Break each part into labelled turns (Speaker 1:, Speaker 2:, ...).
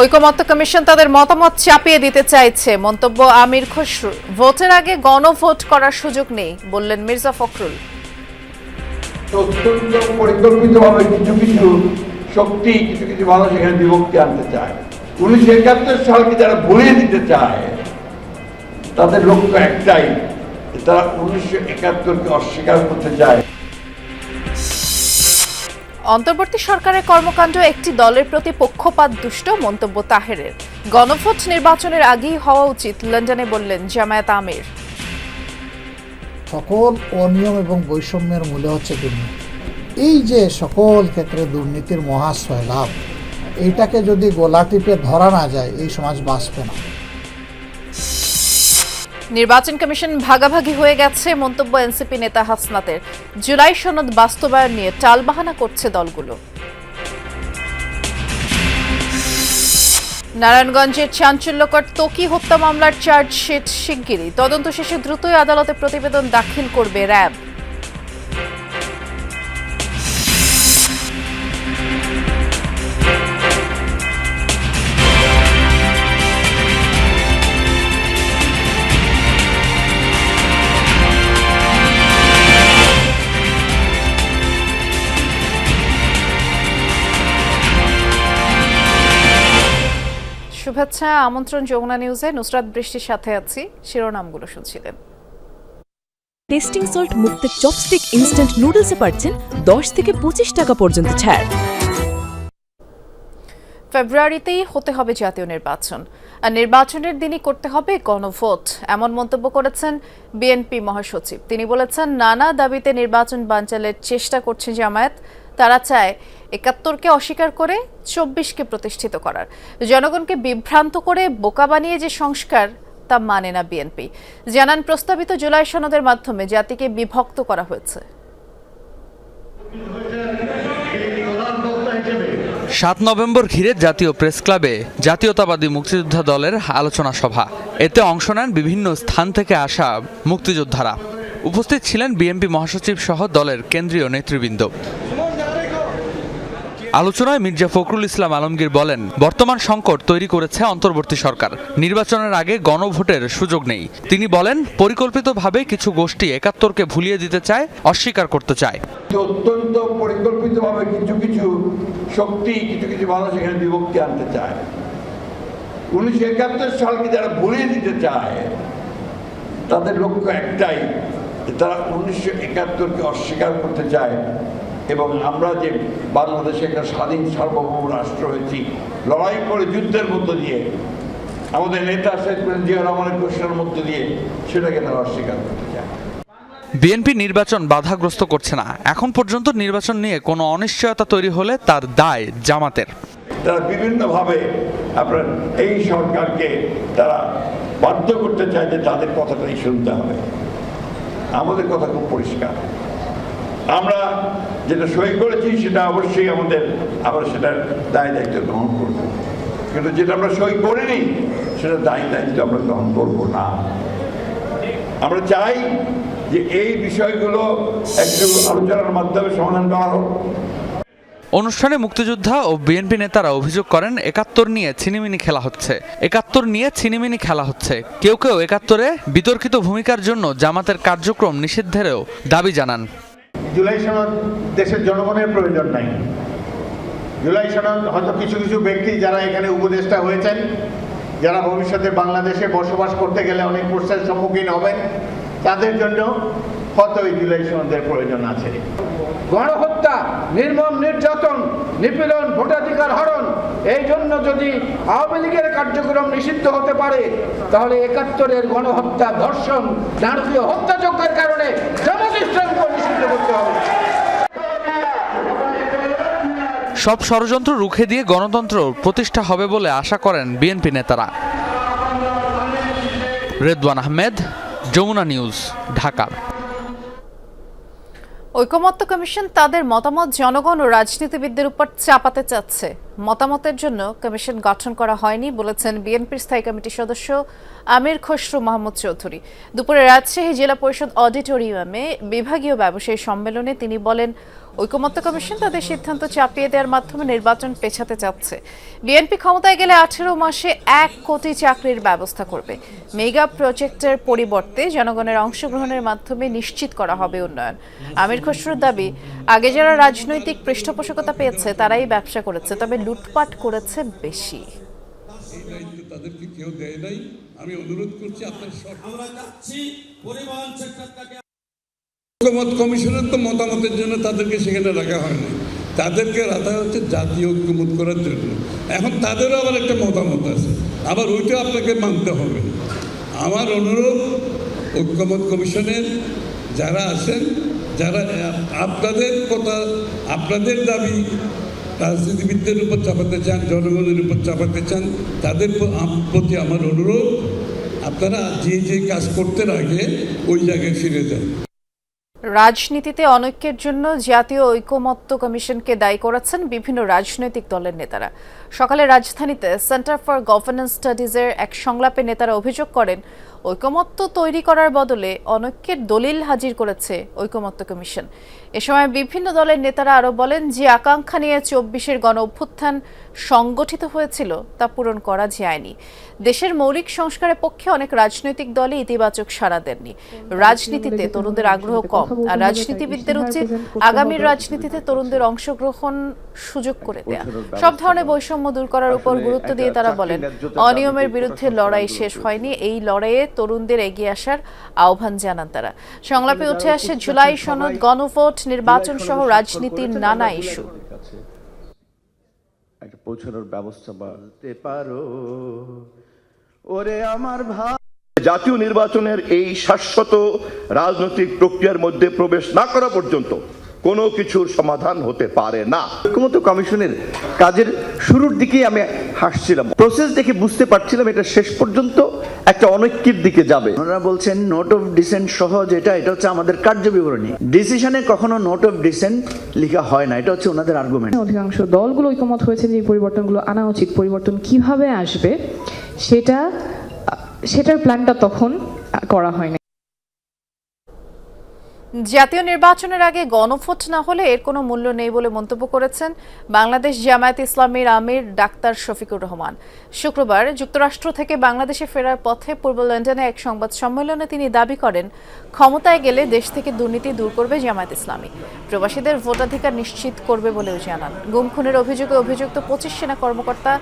Speaker 1: ঐকমত্য কমিশন তাদের মতামত চাপিয়ে দিতে চাইছে মন্তব্য আমির খসরু ভোটের আগে গণভোট করার সুযোগ নেই বললেন মির্জা ফখরুল
Speaker 2: শক্তি কিছু কিছু মানুষ এখানে বিভক্তি আনতে চায় উনিশশো একাত্তর সালকে যারা ভুলিয়ে দিতে চায় তাদের লক্ষ্য একটাই তারা উনিশশো একাত্তরকে অস্বীকার করতে চায়
Speaker 1: অন্তর্বর্তী সরকারের কর্মকাণ্ড একটি দলের প্রতি পক্ষপাত দুষ্ট মন্তব্য তাহেরের গণভোট নির্বাচনের আগেই হওয়া উচিত লন্ডনে বললেন জামায়াত আমির
Speaker 3: সকল অনিয়ম এবং বৈষম্যের মূলে হচ্ছে দুর্নীতি এই যে সকল ক্ষেত্রে দুর্নীতির মহাশয় লাভ এইটাকে যদি গোলা টিপে ধরা না যায় এই সমাজ বাঁচবে না
Speaker 1: নির্বাচন কমিশন ভাগাভাগি হয়ে গেছে মন্তব্য এনসিপি নেতা হাসনাতের জুলাই সনদ বাস্তবায়ন নিয়ে টালবাহানা করছে দলগুলো নারায়ণগঞ্জের চাঞ্চল্যকর তকি হত্যা মামলার চার্জশিট শিগগিরই তদন্ত শেষে দ্রুতই আদালতে প্রতিবেদন দাখিল করবে র্যাব শুভেচ্ছা আমন্ত্রণ যমুনা নিউজে নুসরাত বৃষ্টির সাথে আছি শিরোনামগুলো শুনছিলেন টেস্টিং সল্ট মুক্ত চপস্টিক ইনস্ট্যান্ট নুডলসে পাচ্ছেন দশ থেকে পঁচিশ টাকা পর্যন্ত ছাড় ফেব্রুয়ারিতেই হতে হবে জাতীয় নির্বাচন আর নির্বাচনের দিনই করতে হবে গণভোট এমন মন্তব্য করেছেন বিএনপি মহাসচিব তিনি বলেছেন নানা দাবিতে নির্বাচন বাঞ্চালের চেষ্টা করছে জামায়াত তারা চায় একাত্তরকে অস্বীকার করে চব্বিশকে প্রতিষ্ঠিত করার জনগণকে বিভ্রান্ত করে বোকা বানিয়ে যে সংস্কার তা মানে না বিএনপি জানান প্রস্তাবিত জুলাই সনদের মাধ্যমে জাতিকে বিভক্ত করা হয়েছে
Speaker 4: সাত নভেম্বর ঘিরে জাতীয় প্রেস ক্লাবে জাতীয়তাবাদী মুক্তিযোদ্ধা দলের আলোচনা সভা এতে অংশ নেন বিভিন্ন স্থান থেকে আসা মুক্তিযোদ্ধারা উপস্থিত ছিলেন বিএনপি মহাসচিব সহ দলের কেন্দ্রীয় নেতৃবৃন্দ আলোচনায় মির্জা ফখরুল ইসলাম আলমগীর বলেন বর্তমান সংকট তৈরি করেছে অন্তর্বর্তী সরকার নির্বাচনের আগে গণভোটের সুযোগ নেই তিনি বলেন পরিকল্পিতভাবে কিছু গোষ্ঠী একাত্তরকে ভুলিয়ে দিতে চায় অস্বীকার করতে চায়
Speaker 2: অত্যন্ত পরিকল্পিতভাবে কিছু কিছু শক্তি কিছু কিছু মানুষ এখানে বিভক্তি আনতে চায় উনিশশো একাত্তর সালকে যারা ভুলিয়ে দিতে চায় তাদের লক্ষ্য একটাই তারা উনিশশো একাত্তরকে অস্বীকার করতে চায় এবং আমরা যে বাংলাদেশে একটা স্বাধীন সার্বভৌম রাষ্ট্র হয়েছি লড়াই করে যুদ্ধের মধ্য দিয়ে আমাদের নেতা শেখ জিয়া রহমানের ঘোষণার মধ্য দিয়ে সেটাকে তারা অস্বীকার করতে চায়
Speaker 4: বিএনপি নির্বাচন বাধাগ্রস্ত করছে না এখন পর্যন্ত নির্বাচন নিয়ে কোনো অনিশ্চয়তা তৈরি হলে তার দায় জামাতের
Speaker 2: তারা বিভিন্নভাবে আপনার এই সরকারকে তারা বাধ্য করতে চায় যে তাদের কথাটাই শুনতে হবে আমাদের কথা খুব পরিষ্কার আমরা যেটা সই করেছি সেটা অবশ্যই আমাদের আবার সেটার দায় দায়িত্ব গ্রহণ করব কিন্তু যেটা আমরা সই করিনি সেটা দায় দায়িত্ব আমরা গ্রহণ করব না আমরা চাই যে এই বিষয়গুলো একটু আলোচনার মাধ্যমে সমাধান করা হোক
Speaker 4: অনুষ্ঠানে মুক্তিযোদ্ধা ও বিএনপি নেতারা অভিযোগ করেন একাত্তর নিয়ে ছিনিমিনি খেলা হচ্ছে একাত্তর নিয়ে ছিনিমিনি খেলা হচ্ছে কেউ কেউ একাত্তরে বিতর্কিত ভূমিকার জন্য জামাতের কার্যক্রম নিষিদ্ধেরও দাবি জানান
Speaker 2: জুলাই সনদ দেশের জনগণের প্রয়োজন নাই জুলাই সনদ হয়তো কিছু কিছু ব্যক্তি যারা এখানে উপদেষ্টা হয়েছেন যারা ভবিষ্যতে বাংলাদেশে বসবাস করতে গেলে অনেক প্রশ্নের সম্মুখীন হবেন তাদের জন্য কতই জুলাই প্রয়োজন আছে
Speaker 5: গণহত্যা নির্মম নির্যাতন নিপীড়ন ভোটাধিকার হরণ এই জন্য যদি আওয়ামী লীগের কার্যক্রম নিষিদ্ধ হতে পারে তাহলে একাত্তরের গণহত্যা ধর্ষণ নারকীয় হত্যাযজ্ঞের কারণে জামাত নিষিদ্ধ করতে হবে
Speaker 4: সব ষড়যন্ত্র রুখে দিয়ে গণতন্ত্র প্রতিষ্ঠা হবে বলে আশা করেন বিএনপি নেতারা রেদওয়ান আহমেদ যমুনা নিউজ ঢাকা
Speaker 1: ঐকমত্য কমিশন তাদের মতামত জনগণ ও রাজনীতিবিদদের উপর চাপাতে চাচ্ছে মতামতের জন্য কমিশন গঠন করা হয়নি বলেছেন বিএনপির স্থায়ী কমিটির সদস্য আমির খসরু মাহমুদ চৌধুরী দুপুরে রাজশাহী জেলা পরিষদ অডিটোরিয়ামে বিভাগীয় ব্যবসায়ী সম্মেলনে তিনি বলেন ঐকমত্য কমিশন তাদের সিদ্ধান্ত চাপিয়ে দেওয়ার মাধ্যমে নির্বাচন পেছাতে চাচ্ছে বিএনপি ক্ষমতায় গেলে আঠেরো মাসে এক কোটি চাকরির ব্যবস্থা করবে মেগা প্রজেক্টের পরিবর্তে জনগণের অংশগ্রহণের মাধ্যমে নিশ্চিত করা হবে উন্নয়ন আমির খসরুর দাবি আগে যারা রাজনৈতিক পৃষ্ঠপোষকতা পেয়েছে তারাই ব্যবসা করেছে তবে লুটপাট করেছে বেশি তাদেরকে কেউ দেয় নাই আমি অনুরোধ করছি আপনার
Speaker 2: আমরা যাচ্ছি পরিবহন ঐক্যমত কমিশনের তো মতামতের জন্য তাদেরকে সেখানে রাখা হয়নি তাদেরকে রাখা হচ্ছে জাতীয় ঐক্যমত করার জন্য এখন তাদেরও আবার একটা মতামত আছে আবার ওইটাও আপনাকে মানতে হবে আমার অনুরোধ ঐক্যমত কমিশনের যারা আছেন যারা আপনাদের কথা আপনাদের দাবি রাজনীতিবিদদের উপর চাপাতে চান জনগণের উপর চাপাতে চান তাদের প্রতি আমার অনুরোধ আপনারা যে যে কাজ করতে আগে ওই জায়গায় ফিরে যান
Speaker 1: রাজনীতিতে অনৈক্যের জন্য জাতীয় ঐকমত্য কমিশনকে দায়ী করাচ্ছেন বিভিন্ন রাজনৈতিক দলের নেতারা সকালে রাজধানীতে সেন্টার ফর গভর্নেন্স স্টাডিজের এক সংলাপে নেতারা অভিযোগ করেন ঐকমত্য তৈরি করার বদলে অনৈক্যের দলিল হাজির করেছে ঐকমত্য কমিশন এ সময় বিভিন্ন দলের নেতারা আরও বলেন যে আকাঙ্ক্ষা নিয়ে চব্বিশের গণ অভ্যুত্থান সংগঠিত হয়েছিল তা পূরণ করা যায়নি দেশের মৌলিক সংস্কারের পক্ষে অনেক রাজনৈতিক দলে ইতিবাচক সাড়া দেননি রাজনীতিতে তরুণদের আগ্রহ কম আর রাজনীতিবিদদের উচিত আগামীর রাজনীতিতে তরুণদের অংশগ্রহণ সুযোগ করে দেয়া সব ধরনের বৈষম্য বৈষম্য দূর করার উপর গুরুত্ব দিয়ে তারা বলেন অনিয়মের বিরুদ্ধে লড়াই শেষ হয়নি এই লড়াইয়ে তরুণদের এগিয়ে আসার আহ্বান জানান তারা সংলাপে উঠে আসে জুলাই সনদ গণভোট নির্বাচন সহ রাজনীতির নানা ইস্যু পৌঁছানোর ব্যবস্থা বলতে
Speaker 6: পারো ওরে আমার ভাই জাতীয় নির্বাচনের এই শাশ্বত রাজনৈতিক প্রক্রিয়ার মধ্যে প্রবেশ না করা পর্যন্ত কোনো কিছুর সমাধান হতে পারে না মতো কমিশনের কাজের শুরুর দিকেই আমি হাসছিলাম প্রসেস দেখে বুঝতে পারছিলাম এটা শেষ পর্যন্ত একটা অনৈক্যের দিকে যাবে
Speaker 7: ওনারা বলছেন নোট অফ ডিসেন্ট সহ যেটা এটা হচ্ছে আমাদের কার্য বিবরণী ডিসিশনে কখনো নোট অফ ডিসেন্ট লেখা হয় না এটা হচ্ছে ওনাদের আর্গুমেন্ট
Speaker 8: অধিকাংশ দলগুলো ঐকমত হয়েছে যে এই পরিবর্তনগুলো আনা উচিত পরিবর্তন কিভাবে আসবে সেটা সেটার প্ল্যানটা তখন করা হয়নি
Speaker 1: জাতীয় নির্বাচনের আগে গণভোট না হলে এর কোনো মূল্য নেই বলে মন্তব্য করেছেন বাংলাদেশ জামায়াত ইসলামীর আমির ডাক্তার শফিকুর রহমান শুক্রবার যুক্তরাষ্ট্র থেকে বাংলাদেশে ফেরার পথে পূর্ব লন্ডনে এক সংবাদ সম্মেলনে তিনি দাবি করেন ক্ষমতায় গেলে দেশ থেকে দুর্নীতি দূর করবে জামায়াত ইসলামী প্রবাসীদের ভোটাধিকার নিশ্চিত করবে বলেও জানান গুম খুনের অভিযোগে অভিযুক্ত পঁচিশ সেনা কর্মকর্তা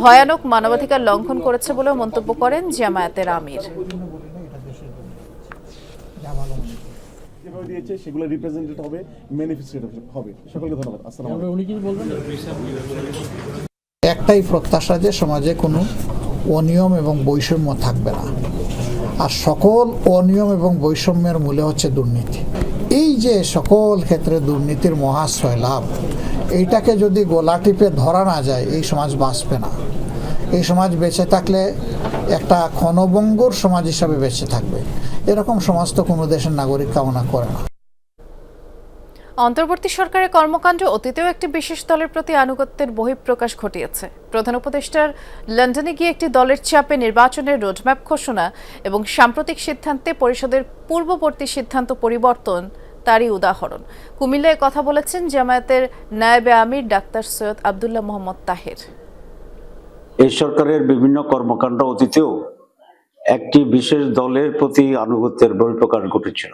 Speaker 1: ভয়ানক মানবাধিকার লঙ্ঘন করেছে বলেও মন্তব্য করেন জামায়াতের আমির করে দিয়েছে সেগুলো রিপ্রেজেন্টেড
Speaker 3: হবে ম্যানিফেস্টেড হবে সকলকে ধন্যবাদ আসসালাম একটাই প্রত্যাশা যে সমাজে কোনো অনিয়ম এবং বৈষম্য থাকবে না আর সকল অনিয়ম এবং বৈষম্যের মূলে হচ্ছে দুর্নীতি এই যে সকল ক্ষেত্রে দুর্নীতির মহাশয় লাভ এইটাকে যদি গোলা টিপে ধরা না যায় এই সমাজ বাঁচবে না এই সমাজ বেঁচে থাকলে একটা ক্ষণভঙ্গুর সমাজ হিসাবে বেঁচে থাকবে এরকম সমস্ত কোনো দেশের নাগরিক কামনা করে না
Speaker 1: অন্তর্বর্তী সরকারের কর্মকাণ্ড অতীতেও একটি বিশেষ দলের প্রতি আনুগত্যের বহিঃপ্রকাশ ঘটিয়েছে প্রধান উপদেষ্টার লন্ডনে গিয়ে একটি দলের চাপে নির্বাচনের রোডম্যাপ ঘোষণা এবং সাম্প্রতিক সিদ্ধান্তে পরিষদের পূর্ববর্তী সিদ্ধান্ত পরিবর্তন তারই উদাহরণ কুমিল্লায় কথা বলেছেন জামায়াতের নায়েবে আমির ডাক্তার সৈয়দ আবদুল্লাহ মোহাম্মদ তাহের
Speaker 9: এই সরকারের বিভিন্ন কর্মকাণ্ড অতীতেও একটি বিশেষ দলের প্রতি আনুগত্যের বহিঃপ্রকাশ ঘটেছিল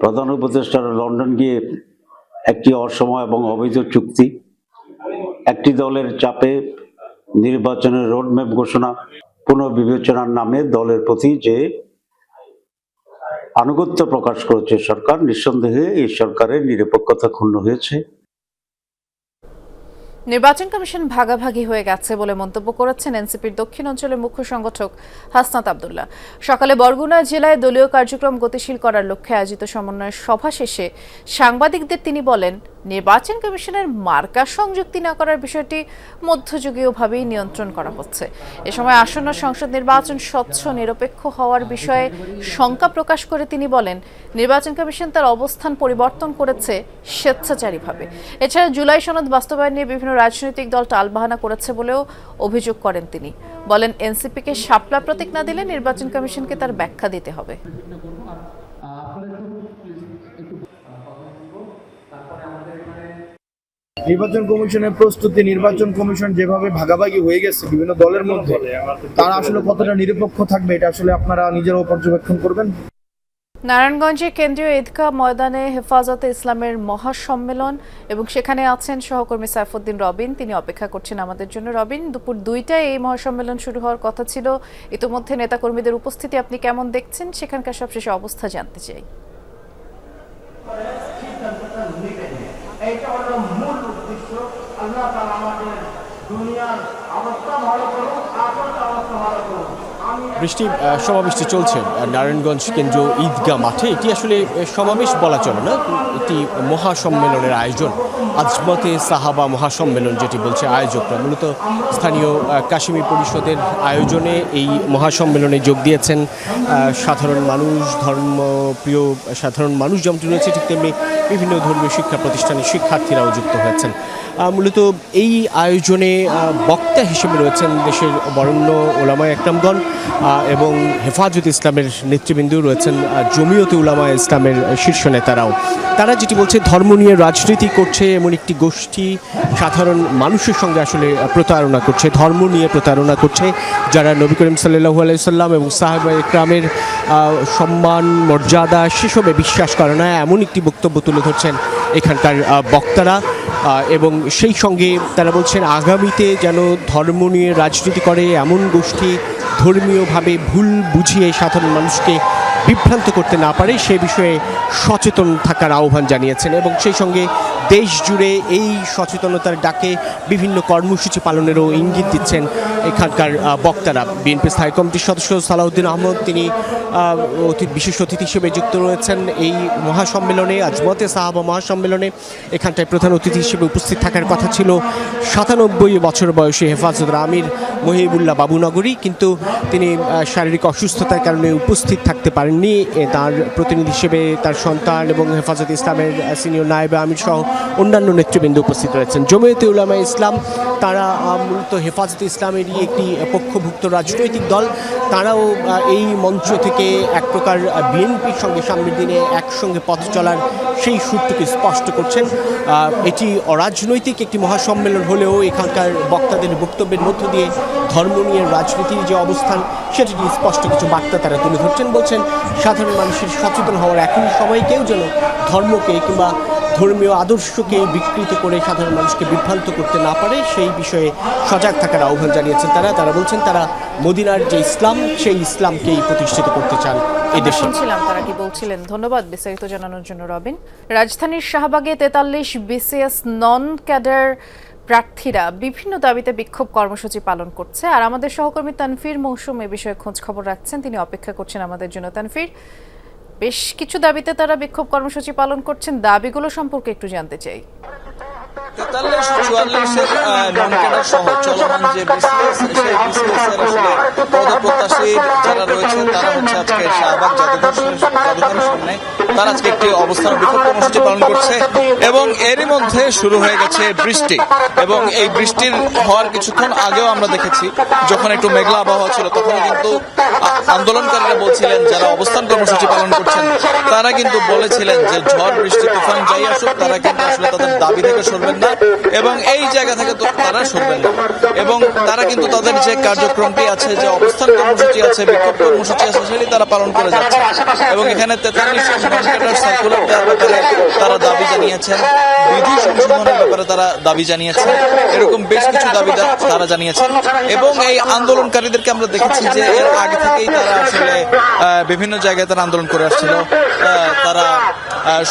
Speaker 9: প্রধান উপদেষ্টারা লন্ডন গিয়ে একটি অসময় এবং অবৈধ চুক্তি একটি দলের চাপে নির্বাচনের রোডম্যাপ ঘোষণা পুনর্বিবেচনার নামে দলের প্রতি যে আনুগত্য প্রকাশ করেছে সরকার নিঃসন্দেহে এই সরকারের নিরপেক্ষতা ক্ষুণ্ণ হয়েছে
Speaker 1: নির্বাচন কমিশন ভাগাভাগি হয়ে গেছে বলে মন্তব্য করেছেন এনসিপির দক্ষিণ অঞ্চলের মুখ্য সংগঠক হাসনাত আবদুল্লাহ সকালে বরগুনা জেলায় দলীয় কার্যক্রম গতিশীল করার লক্ষ্যে আয়োজিত সমন্বয় সভা শেষে সাংবাদিকদের তিনি বলেন নির্বাচন কমিশনের মার্কা সংযুক্তি না করার বিষয়টি মধ্যযুগীয়ভাবেই নিয়ন্ত্রণ করা হচ্ছে এ সময় আসন্ন সংসদ নির্বাচন স্বচ্ছ নিরপেক্ষ হওয়ার বিষয়ে শঙ্কা প্রকাশ করে তিনি বলেন নির্বাচন কমিশন তার অবস্থান পরিবর্তন করেছে স্বেচ্ছাচারীভাবে এছাড়া জুলাই সনদ বাস্তবায়ন নিয়ে বিভিন্ন রাজনৈতিক দল টালবাহানা করেছে বলেও অভিযোগ করেন তিনি বলেন এনসিপিকে শাপলা প্রতীক না দিলে নির্বাচন কমিশনকে তার ব্যাখ্যা দিতে হবে নির্বাচন কমিশনের প্রস্তুতি নির্বাচন কমিশন যেভাবে ভাগাভাগি হয়ে গেছে বিভিন্ন দলের মধ্যে তারা আসলে কতটা নিরপেক্ষ থাকবে এটা আসলে আপনারা নিজেরাও পর্যবেক্ষণ করবেন নারায়ণগঞ্জে কেন্দ্রীয় ঈদগাহ ময়দানে হেফাজতে ইসলামের মহাসম্মেলন এবং সেখানে আছেন সহকর্মী সাইফুদ্দিন রবিন তিনি অপেক্ষা করছেন আমাদের জন্য রবিন দুপুর দুইটায় এই মহাসম্মেলন শুরু হওয়ার কথা ছিল ইতিমধ্যে নেতাকর্মীদের উপস্থিতি আপনি কেমন দেখছেন সেখানকার সবশেষে অবস্থা জানতে চাই এইটা হলো মূল উদ্দেশ্য
Speaker 10: আল্লাহ তারা আমাদের দুনিয়ার অবস্থা ভালো করুন আপনার অবস্থা ভালো করুন বৃষ্টি সমাবেশটি চলছে নারায়ণগঞ্জ কেন্দ্রীয় ঈদগাহ মাঠে এটি আসলে সমাবেশ বলা চলে না একটি মহাসম্মেলনের আয়োজন আজমতে সাহাবা মহাসম্মেলন যেটি বলছে আয়োজকরা মূলত স্থানীয় কাশ্মীর পরিষদের আয়োজনে এই মহাসম্মেলনে যোগ দিয়েছেন সাধারণ মানুষ ধর্মপ্রিয় সাধারণ মানুষ যেমনটি রয়েছে ঠিক তেমনি বিভিন্ন ধর্মীয় শিক্ষা প্রতিষ্ঠানের শিক্ষার্থীরাও যুক্ত হয়েছেন মূলত এই আয়োজনে বক্তা হিসেবে রয়েছেন দেশের বরেণ্য ওলামায় একরামগণ এবং হেফাজত ইসলামের নেতৃবৃন্দ রয়েছেন জমিয়তে উলামা ইসলামের শীর্ষ নেতারাও তারা যেটি বলছে ধর্ম নিয়ে রাজনীতি করছে এমন একটি গোষ্ঠী সাধারণ মানুষের সঙ্গে আসলে প্রতারণা করছে ধর্ম নিয়ে প্রতারণা করছে যারা নবী করিম সাল্লাহ আলাইসাল্লাম এবং সাহেব ইকরামের সম্মান মর্যাদা সেসবে বিশ্বাস করে না এমন একটি বক্তব্য তুলে ধরছেন এখানকার বক্তারা এবং সেই সঙ্গে তারা বলছেন আগামীতে যেন ধর্ম নিয়ে রাজনীতি করে এমন গোষ্ঠী ধর্মীয়ভাবে ভুল বুঝিয়ে সাধারণ মানুষকে বিভ্রান্ত করতে না পারে সে বিষয়ে সচেতন থাকার আহ্বান জানিয়েছেন এবং সেই সঙ্গে দেশ জুড়ে এই সচেতনতার ডাকে বিভিন্ন কর্মসূচি পালনেরও ইঙ্গিত দিচ্ছেন এখানকার বক্তারা বিএনপি স্থায়ী কমিটির সদস্য সালাউদ্দিন আহমদ তিনি অতি বিশেষ অতিথি হিসেবে যুক্ত রয়েছেন এই মহাসম্মেলনে আজমতে সাহাবা মহাসম্মেলনে এখানটায় প্রধান অতিথি হিসেবে উপস্থিত থাকার কথা ছিল সাতানব্বই বছর বয়সী হেফাজত আমির মহিবুল্লাহ বাবুনগরী কিন্তু তিনি শারীরিক অসুস্থতার কারণে উপস্থিত থাকতে পারেননি তার প্রতিনিধি হিসেবে তার সন্তান এবং হেফাজত ইসলামের সিনিয়র নায়েব আমির সহ অন্যান্য নেতৃবৃন্দ উপস্থিত রয়েছেন জমিয়তে উলামা ইসলাম তারা মূলত হেফাজত ইসলামেরই একটি পক্ষভুক্ত রাজনৈতিক দল তারাও এই মঞ্চ থেকে এক প্রকার বিএনপির সঙ্গে সামনের দিনে একসঙ্গে পথ চলার সেই সুরটুকু স্পষ্ট করছেন এটি অরাজনৈতিক একটি মহাসম্মেলন হলেও এখানকার বক্তাদের বক্তব্যের মধ্য দিয়ে ধর্ম নিয়ে রাজনীতির যে অবস্থান সেটি স্পষ্ট কিছু বার্তা তারা তুলে ধরছেন বলছেন সাধারণ মানুষের সচেতন হওয়ার এখন সময় কেউ যেন ধর্মকে কিংবা ধর্মীয় আদর্শকে বিকৃত করে সাধারণ মানুষকে বিভ্রান্ত করতে না পারে সেই বিষয়ে সজাগ থাকার আহ্বান জানিয়েছেন তারা তারা বলছেন তারা মদিনার যে ইসলাম সেই ইসলামকেই প্রতিষ্ঠিত করতে চান এদেশে
Speaker 1: শুনছিলাম তারা কি বলছিলেন ধন্যবাদ বিস্তারিত জানানোর জন্য রবিন রাজধানীর শাহবাগে তেতাল্লিশ বিসিএস নন ক্যাডার প্রার্থীরা বিভিন্ন দাবিতে বিক্ষোভ কর্মসূচি পালন করছে আর আমাদের সহকর্মী তানফির মৌসুম এ বিষয়ে খোঁজ খবর রাখছেন তিনি অপেক্ষা করছেন আমাদের জন্য তানফির বেশ কিছু দাবিতে তারা বিক্ষোভ কর্মসূচি পালন করছেন দাবিগুলো সম্পর্কে একটু জানতে চাই যারা রয়েছে তারা আজকে একটি অবস্থান করছে এবং এরই মধ্যে শুরু হয়ে গেছে বৃষ্টি এবং এই বৃষ্টির হওয়ার কিছুক্ষণ আগেও আমরা দেখেছি যখন একটু মেঘলা আবহাওয়া ছিল তখন কিন্তু আন্দোলনকারীরা বলছিলেন যারা অবস্থান
Speaker 11: কর্মসূচি পালন করছেন তারা কিন্তু বলেছিলেন যে ঝড় বৃষ্টি তুফান যাই আসুক তারা কিন্তু আসলে তাদের দাবি থেকে শুনবেন না না এবং এই জায়গা থেকে তারা শুনবে না এবং তারা কিন্তু তাদের যে কার্যক্রমটি আছে যে অবস্থান কর্মসূচি আছে বিক্ষোভ কর্মসূচি আছে সেটি তারা পালন করে যাচ্ছে এবং এখানে তারা দাবি জানিয়েছেন বিধি সংশোধনের ব্যাপারে তারা দাবি জানিয়েছেন এরকম বেশ কিছু দাবি তারা জানিয়েছেন এবং এই আন্দোলনকারীদেরকে আমরা দেখেছি যে এর আগে থেকেই তারা আসলে বিভিন্ন জায়গায় তারা আন্দোলন করে আসছিল তারা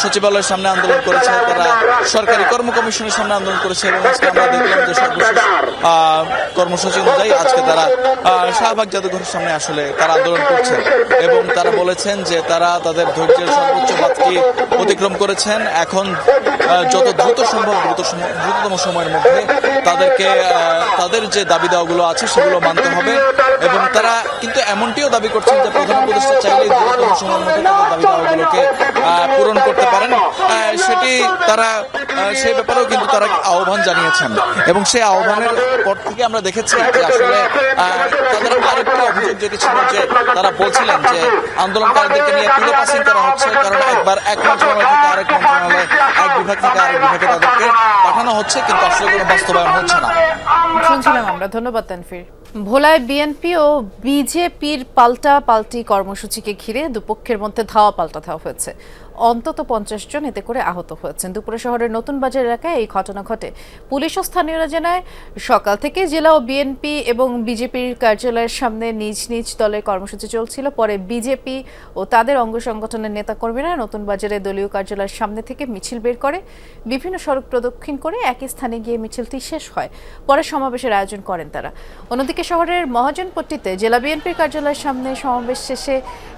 Speaker 11: সচিবালয়ের সামনে আন্দোলন করেছে তারা সরকারি কর্ম কমিশনের সামনে সামনে আন্দোলন করেছে এবং আজকে আমরা দেখলাম যে সর্বশেষ কর্মসূচি অনুযায়ী আজকে তারা শাহবাগ জাদুঘরের সামনে আসলে তারা আন্দোলন করছেন এবং তারা বলেছেন যে তারা তাদের ধৈর্যের সর্বোচ্চ বাদকে অতিক্রম করেছেন এখন যত দ্রুত সম্ভব দ্রুত দ্রুততম সময়ের মধ্যে তাদেরকে তাদের যে দাবি দেওয়াগুলো আছে সেগুলো মানতে হবে এবং তারা কিন্তু এমনটিও দাবি করছেন যে প্রধান উপদেষ্টা চাইলে দ্রুততম সময়ের মধ্যে তাদের দাবি দেওয়াগুলোকে পূরণ করতে পারেন সেটি তারা সেই ব্যাপারেও কিন্তু তারা আহ্বান জানিয়েছেন এবং সেই আহ্বানের পর থেকে আমরা দেখেছি যে আসলে তাদের আরেকটি অভিযোগ যেটি ছিল যে তারা বলছিলেন যে আন্দোলনকারীদেরকে নিয়ে তুলে পাশে করা হচ্ছে কারণ একবার এক মন্ত্রণালয় থেকে আরেক মন্ত্রণালয়ে এক বিভাগ থেকে আরেক বিভাগে তাদেরকে পাঠানো হচ্ছে কিন্তু আসলে কোনো বাস্তবায়ন হচ্ছে না
Speaker 1: শুনছিলাম আমরা ধন্যবাদ তানফির ভোলায় বিএনপি ও বিজেপির পাল্টা পাল্টি কর্মসূচিকে ঘিরে দুপক্ষের মধ্যে ধাওয়া পাল্টা ধাওয়া হয়েছে অন্তত পঞ্চাশ জন এতে করে আহত হয়েছেন দুপুরে শহরের নতুন বাজার এলাকায় এই ঘটনা ঘটে পুলিশ ও স্থানীয়রা জানায় সকাল থেকে জেলা ও বিএনপি এবং বিজেপির কার্যালয়ের সামনে নিজ নিজ দলের কর্মসূচি চলছিল পরে বিজেপি ও তাদের অঙ্গ সংগঠনের নেতাকর্মীরা নতুন বাজারে দলীয় কার্যালয়ের সামনে থেকে মিছিল বের করে বিভিন্ন সড়ক প্রদক্ষিণ করে একই স্থানে গিয়ে মিছিলটি শেষ হয় পরে সমাবেশের আয়োজন করেন তারা অন্যদিকে শহরের মহাজনপট্টিতে জেলা বিএনপির কার্যালয়ের সামনে সমাবেশ শেষে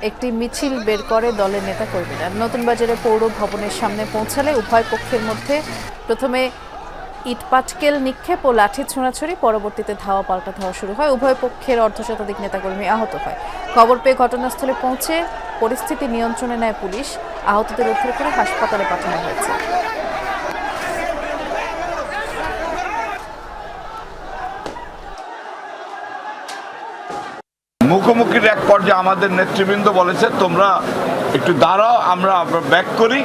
Speaker 1: একটি মিছিল বের করে দলের নেতা কর্মীরা নতুন কক্সবাজারে পৌর ভবনের সামনে পৌঁছালে উভয় পক্ষের মধ্যে প্রথমে ইটপাটকেল নিক্ষেপ ও লাঠি ছোঁড়াছড়ি পরবর্তীতে ধাওয়া পাল্টা ধাওয়া শুরু হয় উভয় পক্ষের অর্ধশতাধিক নেতাকর্মী আহত হয় খবর পেয়ে ঘটনাস্থলে পৌঁছে পরিস্থিতি নিয়ন্ত্রণে নেয় পুলিশ আহতদের উদ্ধার করে হাসপাতালে পাঠানো হয়েছে
Speaker 12: বিক্ষোভের এক পর্যায়ে আমাদের নেতৃবৃন্দ বলেছে তোমরা একটু দাঁড়াও আমরা ব্যাক করি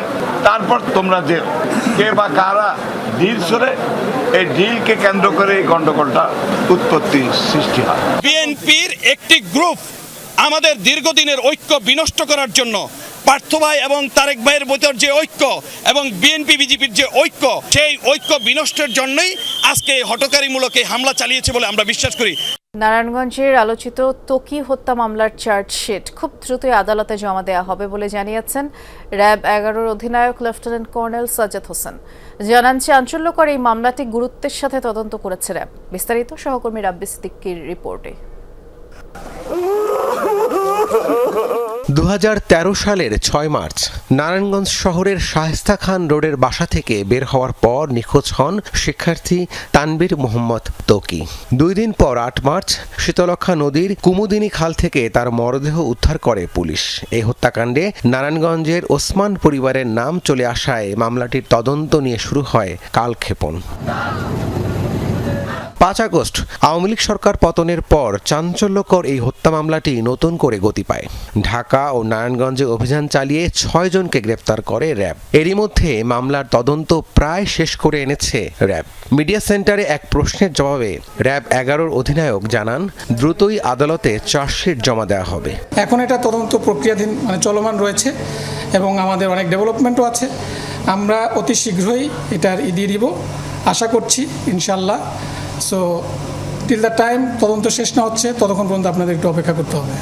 Speaker 12: তারপর তোমরা যে কে বা কারা ঢিল সরে এই ঢিলকে কেন্দ্র করে এই গণ্ডগোলটা উৎপত্তি সৃষ্টি হয়
Speaker 13: বিএনপির একটি গ্রুপ আমাদের দীর্ঘদিনের ঐক্য বিনষ্ট করার জন্য পার্থ ভাই এবং তারেক ভাইয়ের ভিতর যে ঐক্য এবং বিএনপি বিজেপির যে ঐক্য সেই ঐক্য বিনষ্টের জন্যই আজকে হটকারীমূলক এই হামলা চালিয়েছে বলে আমরা বিশ্বাস করি
Speaker 1: নারায়ণগঞ্জের আলোচিত তকি হত্যা মামলার চার্জশিট খুব দ্রুতই আদালতে জমা দেওয়া হবে বলে জানিয়েছেন র্যাব এগারোর অধিনায়ক লেফটেন্যান্ট কর্নেল সাজ্জাদ হোসেন জানান চাঞ্চল্যকর এই মামলাটি গুরুত্বের সাথে তদন্ত করেছে র্যাব বিস্তারিত সহকর্মী রাব্বি সিদ্দিকির রিপোর্টে
Speaker 14: দু সালের ছয় মার্চ নারায়ণগঞ্জ শহরের শাহেস্তা খান রোডের বাসা থেকে বের হওয়ার পর নিখোঁজ হন শিক্ষার্থী তানবির মোহাম্মদ তকি দুই দিন পর আট মার্চ শীতলক্ষা নদীর কুমুদিনী খাল থেকে তার মরদেহ উদ্ধার করে পুলিশ এই হত্যাকাণ্ডে নারায়ণগঞ্জের ওসমান পরিবারের নাম চলে আসায় মামলাটির তদন্ত নিয়ে শুরু হয় কালক্ষেপণ পাঁচ আগস্ট আওয়ামী লীগ সরকার পতনের পর চাঞ্চল্যকর এই হত্যা মামলাটি নতুন করে গতি পায় ঢাকা ও নারায়ণগঞ্জে অভিযান চালিয়ে ছয় জনকে গ্রেপ্তার করে র্যাব এরই মধ্যে মামলার তদন্ত প্রায় শেষ করে এনেছে র্যাব মিডিয়া সেন্টারে এক প্রশ্নের জবাবে র্যাব এগারোর অধিনায়ক জানান দ্রুতই আদালতে চার্জশিট জমা দেওয়া হবে
Speaker 15: এখন এটা তদন্ত প্রক্রিয়াধীন মানে চলমান রয়েছে এবং আমাদের অনেক ডেভেলপমেন্টও আছে আমরা অতি শীঘ্রই এটার ই দিয়ে দিব আশা করছি ইনশাল্লাহ সো টিল দ্য টাইম তদন্ত শেষ না হচ্ছে ততক্ষণ পর্যন্ত আপনাদের একটু অপেক্ষা করতে হবে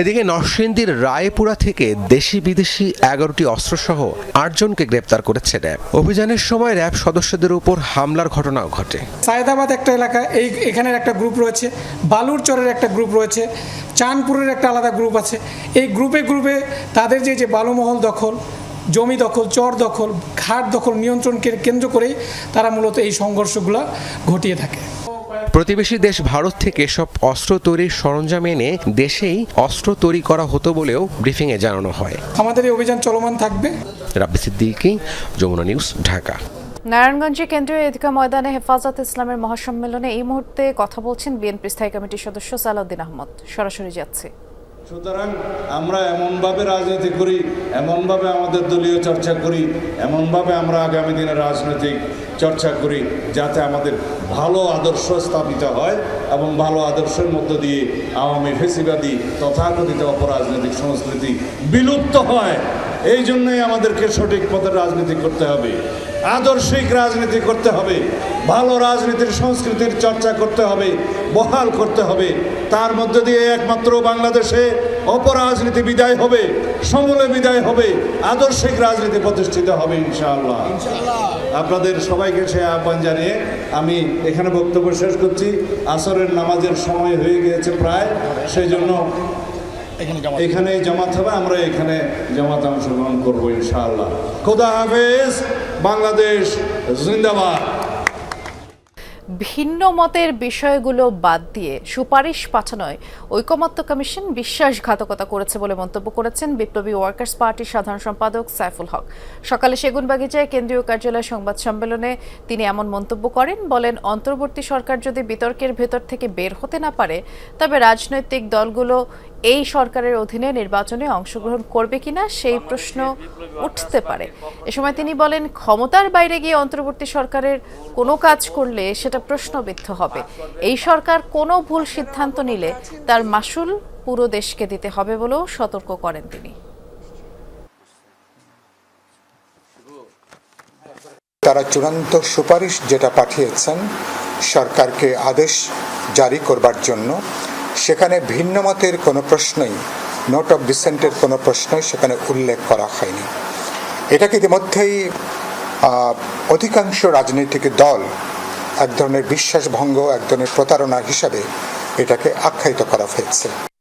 Speaker 14: এদিকে নরসিংদীর রায়পুরা থেকে দেশি বিদেশি এগারোটি অস্ত্রসহ আটজনকে গ্রেপ্তার করেছে র্যাব অভিযানের সময় র্যাব সদস্যদের উপর হামলার ঘটনাও ঘটে
Speaker 15: সায়েদাবাদ একটা এলাকা এই এখানের একটা গ্রুপ রয়েছে বালুরচরের একটা গ্রুপ রয়েছে চাঁদপুরের একটা আলাদা গ্রুপ আছে এই গ্রুপে গ্রুপে তাদের যে যে বালুমহল দখল জমি দখল চর দখল ঘাট দখল নিয়ন্ত্রণকে কেন্দ্র করে তারা মূলত এই সংঘর্ষগুলো ঘটিয়ে থাকে
Speaker 14: প্রতিবেশী দেশ ভারত থেকে সব অস্ত্র তৈরির সরঞ্জাম এনে দেশেই অস্ত্র তৈরি করা হতো বলেও ব্রিফিংয়ে জানানো হয়
Speaker 15: আমাদের এই অভিযান চলমান থাকবে
Speaker 14: রাব্বি সিদ্দিকি যমুনা নিউজ ঢাকা
Speaker 16: নারায়ণগঞ্জে কেন্দ্রীয় ঈদগাহ ময়দানে হেফাজত ইসলামের মহাসম্মেলনে এই মুহূর্তে কথা বলছেন বিএনপি স্থায়ী কমিটির সদস্য সালাউদ্দিন আহমদ সরাসরি যাচ্ছে
Speaker 17: সুতরাং আমরা এমনভাবে রাজনীতি করি এমনভাবে আমাদের দলীয় চর্চা করি এমনভাবে আমরা আগামী দিনে রাজনৈতিক চর্চা করি যাতে আমাদের ভালো আদর্শ স্থাপিত হয় এবং ভালো আদর্শের মধ্য দিয়ে আওয়ামী ফেসিবাদী তথাকথিত অপরাজনৈতিক সংস্কৃতি বিলুপ্ত হয় এই জন্যই আমাদেরকে সঠিক পথে রাজনীতি করতে হবে আদর্শিক রাজনীতি করতে হবে ভালো রাজনীতির সংস্কৃতির চর্চা করতে হবে বহাল করতে হবে তার মধ্য দিয়ে একমাত্র বাংলাদেশে অপরাজনীতি বিদায় হবে সমূলে বিদায় হবে আদর্শিক রাজনীতি প্রতিষ্ঠিত হবে ইনশাআল্লাহ আপনাদের সবাইকে সে আহ্বান জানিয়ে আমি এখানে বক্তব্য শেষ করছি আসরের নামাজের সময় হয়ে গিয়েছে প্রায় সেই জন্য এখানে জমাতে হবে আমরা এখানে জমাতে অংশগ্রহণ করবো ইনশাআল্লাহ খোদা হাফেজ বাংলাদেশ জিন্দাবাদ
Speaker 1: ভিন্ন মতের বিষয়গুলো বাদ দিয়ে সুপারিশ পাঠানোয় ঐকমত্য কমিশন বিশ্বাসঘাতকতা করেছে বলে মন্তব্য করেছেন বিপ্লবী ওয়ার্কার্স পার্টির সাধারণ সম্পাদক সাইফুল হক সকালে সেগুনবাগিচায় কেন্দ্রীয় কার্যালয় সংবাদ সম্মেলনে তিনি এমন মন্তব্য করেন বলেন অন্তর্বর্তী সরকার যদি বিতর্কের ভেতর থেকে বের হতে না পারে তবে রাজনৈতিক দলগুলো এই সরকারের অধীনে নির্বাচনে অংশগ্রহণ করবে কিনা সেই প্রশ্ন উঠতে পারে এ সময় তিনি বলেন ক্ষমতার বাইরে গিয়ে অন্তর্বর্তী সরকারের কোনো কাজ করলে সেটা প্রশ্নবিদ্ধ হবে এই সরকার কোনো ভুল সিদ্ধান্ত নিলে তার মাসুল পুরো দেশকে দিতে হবে বলেও সতর্ক করেন তিনি
Speaker 18: তারা চূড়ান্ত সুপারিশ যেটা পাঠিয়েছেন সরকারকে আদেশ জারি করবার জন্য সেখানে ভিন্ন মতের কোনো প্রশ্নই নোট অফ ডিসেন্টের কোনো প্রশ্নই সেখানে উল্লেখ করা হয়নি এটাকে ইতিমধ্যেই অধিকাংশ রাজনৈতিক দল এক ধরনের বিশ্বাসভঙ্গ এক ধরনের প্রতারণা হিসাবে এটাকে আখ্যায়িত করা হয়েছে